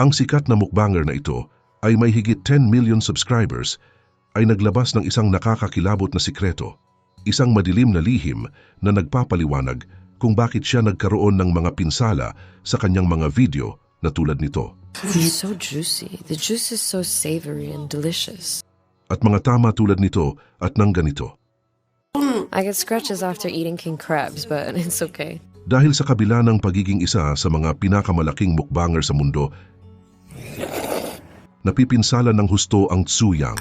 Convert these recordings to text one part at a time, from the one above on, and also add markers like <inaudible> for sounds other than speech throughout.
Ang sikat na mukbanger na ito ay may higit 10 million subscribers ay naglabas ng isang nakakakilabot na sikreto, isang madilim na lihim na nagpapaliwanag kung bakit siya nagkaroon ng mga pinsala sa kanyang mga video na tulad nito. They're so juicy. The juice is so savory and delicious. At mga tama tulad nito at nang ganito. I get scratches after eating king crabs, but <laughs> it's okay. Dahil sa kabila ng pagiging isa sa mga pinakamalaking mukbanger sa mundo, napipinsala ng husto ang Tsuyang.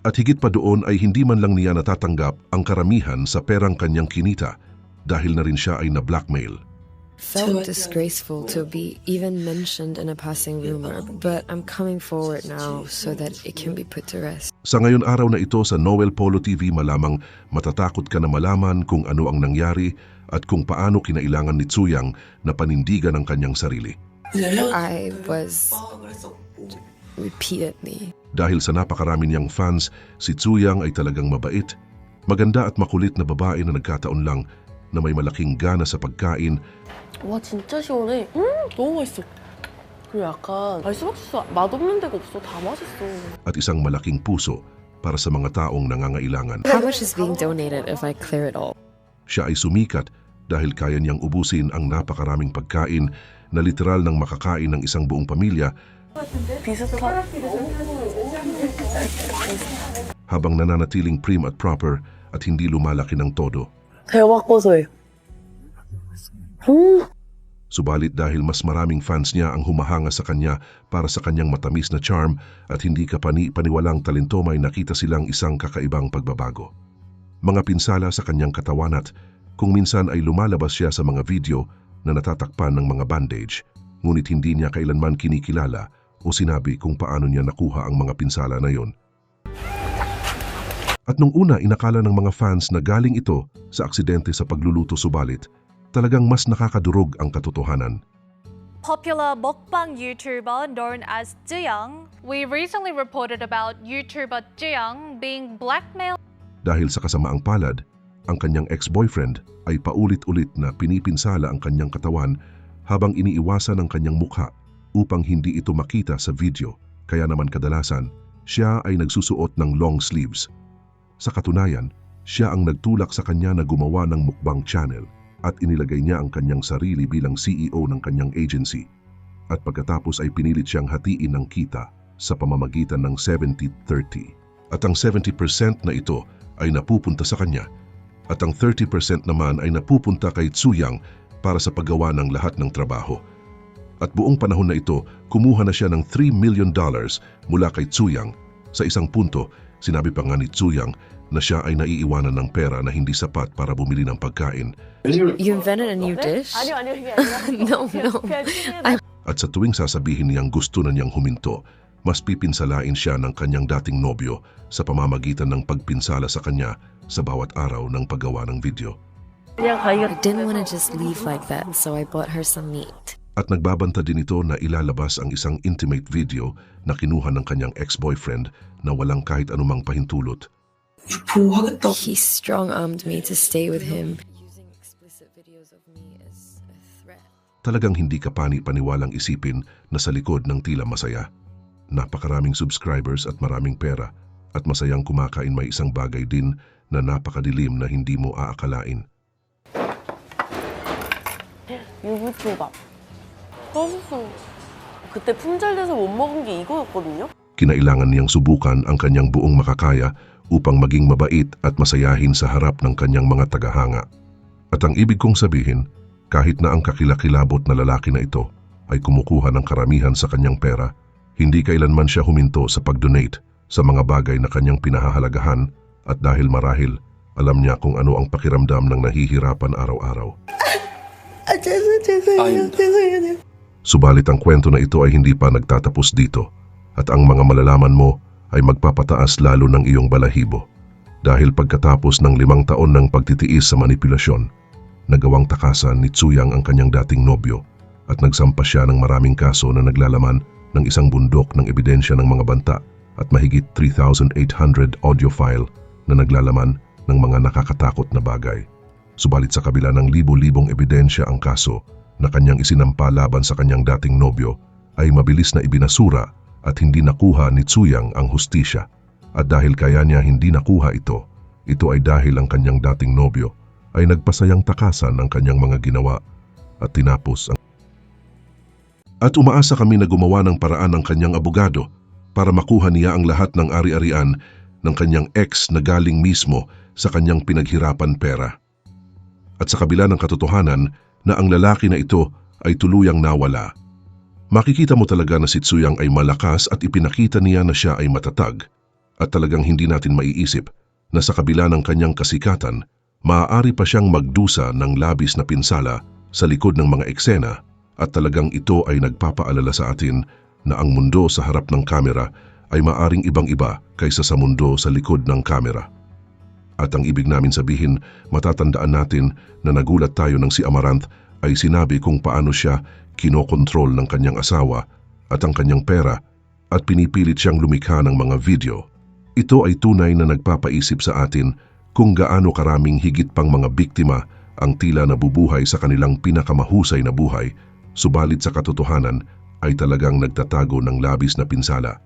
At higit pa doon ay hindi man lang niya natatanggap ang karamihan sa perang kanyang kinita dahil na rin siya ay na-blackmail. Felt disgraceful to be even mentioned in a passing rumor, but I'm coming forward now so that it can be put to rest. Sa ngayon araw na ito sa Noel Polo TV malamang matatakot ka na malaman kung ano ang nangyari at kung paano kinailangan ni Tsuyang na panindigan ang kanyang sarili. I was repeatedly Dahil sa napakarami niyang fans, si Tsuyang ay talagang mabait, maganda at makulit na babae na nagkataon lang na may malaking gana sa pagkain 와 진짜 시원해. 음 너무 맛있어. 그리고 약간 아니 수박주스 맛없는 데가 없어. 다 맛있어. at isang malaking puso para sa mga taong nangangailangan. How much is being donated if I clear it all? Siya ay sumikat dahil kaya niyang ubusin ang napakaraming pagkain na literal ng makakain ng isang buong pamilya habang nananatiling prim at proper at hindi lumalaki ng todo. Hewak ko to eh. Hmm. Subalit dahil mas maraming fans niya ang humahanga sa kanya para sa kanyang matamis na charm at hindi kapani-paniwalang talento may nakita silang isang kakaibang pagbabago. Mga pinsala sa kanyang katawan at kung minsan ay lumalabas siya sa mga video na natatakpan ng mga bandage, ngunit hindi niya kailanman kinikilala o sinabi kung paano niya nakuha ang mga pinsala na yon. At nung una inakala ng mga fans na galing ito sa aksidente sa pagluluto subalit, talagang mas nakakadurog ang katotohanan. Popular mukbang YouTuber known as Jiyang, we recently reported about YouTuber Jiyang being blackmailed Dahil sa kasamaang palad, ang kanyang ex-boyfriend ay paulit-ulit na pinipinsala ang kanyang katawan habang iniiwasan ang kanyang mukha upang hindi ito makita sa video. Kaya naman kadalasan, siya ay nagsusuot ng long sleeves. Sa katunayan, siya ang nagtulak sa kanya na gumawa ng mukbang channel at inilagay niya ang kanyang sarili bilang CEO ng kanyang agency. At pagkatapos ay pinilit siyang hatiin ng kita sa pamamagitan ng 70-30. At ang 70% na ito ay napupunta sa kanya at ang 30% naman ay napupunta kay Tsuyang para sa paggawa ng lahat ng trabaho. At buong panahon na ito, kumuha na siya ng 3 million dollars mula kay Tsuyang. Sa isang punto, sinabi pa nga ni Tsuyang na siya ay naiiwanan ng pera na hindi sapat para bumili ng pagkain. You, you invented a new dish? <laughs> no, no. I'm... At sa tuwing sasabihin niyang gusto na niyang huminto, mas pipinsalain siya ng kanyang dating nobyo sa pamamagitan ng pagpinsala sa kanya sa bawat araw ng paggawa ng video. I didn't want to just leave like that, so I bought her some meat. At nagbabanta din ito na ilalabas ang isang intimate video na kinuha ng kanyang ex-boyfriend na walang kahit anumang pahintulot. He strong-armed me to stay with him. Talagang hindi ka pani-paniwalang isipin na sa likod ng tila masaya Napakaraming subscribers at maraming pera at masayang kumakain may isang bagay din na napakadilim na hindi mo aakalain. 유부초밥. 맛있어. 그때 품절돼서 못 먹은 게 이거였거든요. Kinailangan niyang subukan ang kanyang buong makakaya upang maging mabait at masayahin sa harap ng kanyang mga tagahanga. At ang ibig kong sabihin, kahit na ang kakilakilabot na lalaki na ito ay kumukuha ng karamihan sa kanyang pera, hindi kailanman siya huminto sa pag-donate sa mga bagay na kanyang pinahahalagahan at dahil marahil, alam niya kung ano ang pakiramdam ng nahihirapan araw-araw. Subalit ang kwento na ito ay hindi pa nagtatapos dito at ang mga malalaman mo ay magpapataas lalo ng iyong balahibo. Dahil pagkatapos ng limang taon ng pagtitiis sa manipulasyon, nagawang takasan ni Tsuyang ang kanyang dating nobyo at nagsampa siya ng maraming kaso na naglalaman ng isang bundok ng ebidensya ng mga banta at mahigit 3,800 audio file na naglalaman ng mga nakakatakot na bagay. Subalit sa kabila ng libo-libong ebidensya ang kaso, na kanyang isinampa laban sa kanyang dating nobyo ay mabilis na ibinasura at hindi nakuha ni Tsuyang ang hustisya. At dahil kaya niya hindi nakuha ito, ito ay dahil ang kanyang dating nobyo ay nagpasayang takasan ng kanyang mga ginawa at tinapos ang at umaasa kami na gumawa ng paraan ng kanyang abogado para makuha niya ang lahat ng ari-arian ng kanyang ex na galing mismo sa kanyang pinaghirapan pera. At sa kabila ng katotohanan na ang lalaki na ito ay tuluyang nawala, makikita mo talaga na si Tsuyang ay malakas at ipinakita niya na siya ay matatag at talagang hindi natin maiisip na sa kabila ng kanyang kasikatan, maaari pa siyang magdusa ng labis na pinsala sa likod ng mga eksena at talagang ito ay nagpapaalala sa atin na ang mundo sa harap ng kamera ay maaring ibang-iba kaysa sa mundo sa likod ng kamera. At ang ibig namin sabihin, matatandaan natin na nagulat tayo ng si Amaranth ay sinabi kung paano siya kinokontrol ng kanyang asawa at ang kanyang pera at pinipilit siyang lumikha ng mga video. Ito ay tunay na nagpapaisip sa atin kung gaano karaming higit pang mga biktima ang tila nabubuhay sa kanilang pinakamahusay na buhay subalit sa katotohanan ay talagang nagtatago ng labis na pinsala.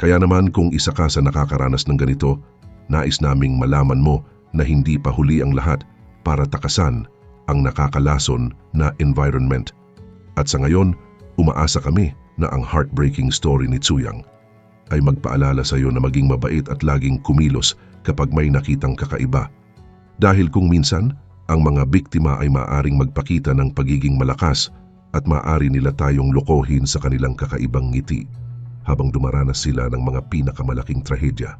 Kaya naman kung isa ka sa nakakaranas ng ganito, nais naming malaman mo na hindi pa huli ang lahat para takasan ang nakakalason na environment. At sa ngayon, umaasa kami na ang heartbreaking story ni Tsuyang ay magpaalala sa iyo na maging mabait at laging kumilos kapag may nakitang kakaiba. Dahil kung minsan, ang mga biktima ay maaring magpakita ng pagiging malakas at maaari nila tayong lokohin sa kanilang kakaibang ngiti habang dumaranas sila ng mga pinakamalaking trahedya.